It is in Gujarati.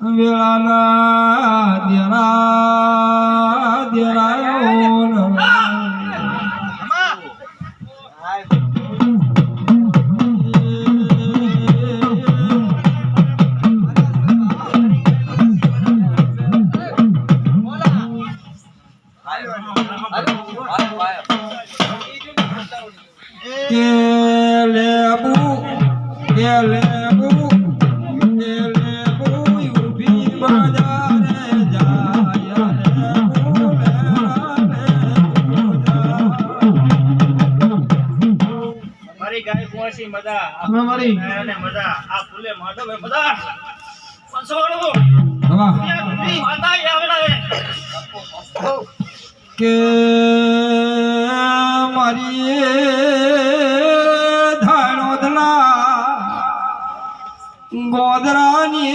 વેળાના દેરા દેરાયો ન. મારી ગાય કુંવરસી મજા અમે મારી. અને મજા આ ફૂલે માધવ મજા પંસોડો હવા માતા આવડાવે કે મારી ધાણોદના ગોદરાની